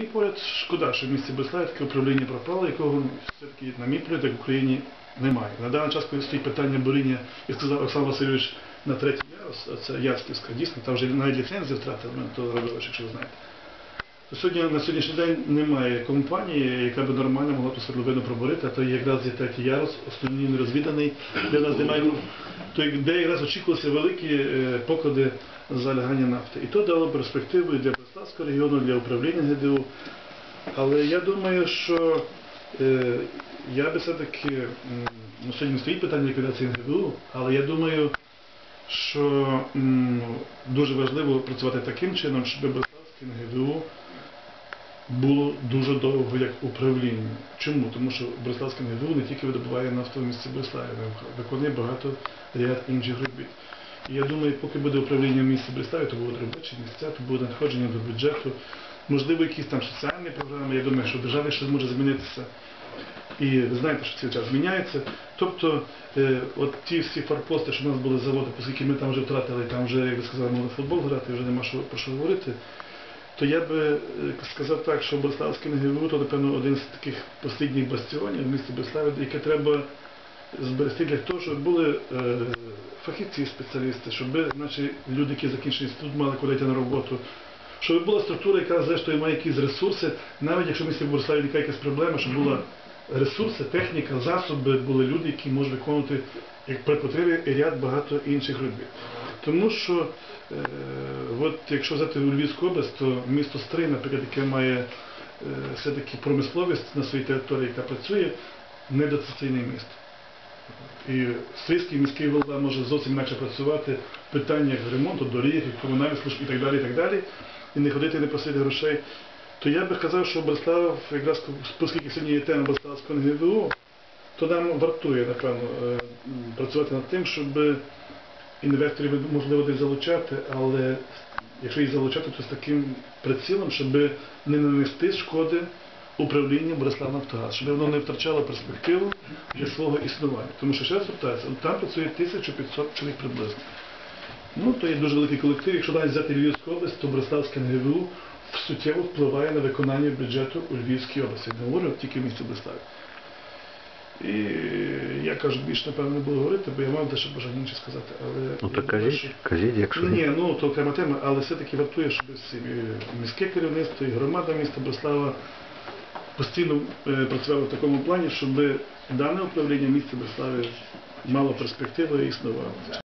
Мій погляд, шкода, що в місті Беславі таке управління пропало, якого все-таки, на мій погляд, в Україні немає. На даний час, стоїть питання буріння, як сказав Олександр Васильович, на третій ярус, це Яцьківська, дійсно, там вже навіть ліцензію втратили, то робили, якщо ви знаєте. Сьогодні, на сьогоднішній день немає компанії, яка б нормально могла ту свердловину пробурити, а то якраз є третій ярус, основний нерозвіданий, де нас немає, то де якраз очікувалися великі е, поклади залягання нафти. І то дало перспективу і для Бреславського регіону, для управління ГДУ. Але я думаю, що е, я би все-таки, ну сьогодні не стоїть питання ліквідації ГДУ, але я думаю, що дуже важливо працювати таким чином, щоб Бреславське ГДУ було дуже довго як управління. Чому? Тому що Бреславське ГДУ не тільки видобуває нафту в місті Бреславі, виконує багато ряд інших робіт. І я думаю, поки буде управління в місті Бреславі, то будуть робочі місця, то буде надходження до бюджету, можливо, якісь там соціальні програми. Я думаю, що в державі щось може змінитися. І ви знаєте, що цей час зміняється. Тобто, е, от ті всі форпости, що в нас були заводи, оскільки ми там вже втратили, там вже, як ви сказали, могли футбол грати, вже нема що про що говорити. То я би е, сказав так, що Бреславське НГВУ, то, напевно, один з таких послідніх бастіонів в місті Бреславі, яке треба зберегти для того, щоб були е, фахівці, спеціалісти, щоб наші люди, які закінчили інститут, мали куди йти на роботу. Щоб була структура, яка зрештою має якісь ресурси, навіть якщо в місті Бориславі виникає якась проблема, щоб була ресурси, техніка, засоби, були люди, які можуть виконувати як при потребі ряд багато інших робіт. Тому що, е, от якщо взяти Львівську область, то місто Стрий, наприклад, яке має е, все-таки промисловість на своїй території, яка працює, недоцільне місто. І Стрийський міський голова може зовсім інакше працювати в питаннях ремонту, доріг, комунальних служб і так далі, і так далі, і не ходити не просити грошей. То я би казав, що Бреслав, якраз оскільки сьогодні є тема Бреславського НГВУ, то нам вартує, напевно, е, працювати над тим, щоб інвесторів можливо десь залучати, але якщо їх залучати, то з таким прицілом, щоб не нанести шкоди управлінню Борислав Нафтогаз, щоб воно не втрачало перспективу для свого існування. Тому що ще раз повертаюся, там працює 1500 чоловік приблизно. Ну, то є дуже великий колектив. Якщо навіть взяти Львівську область, то Бреславське НГВУ суттєво впливає на виконання бюджету у Львівській області. Не говорю тільки в місті Бреславі. І я кажу, більше напевно не буду говорити, бо я мав дещо бажання інше сказати. Але Ну так кажіть, що- кажіть, якщо Ні, ну то окрема тема, але все-таки вартує, щоб міське керівництво і громада міста Бреслава постійно е, працювали в такому плані, щоб дане управління міста Брислави мало перспективи і існувало.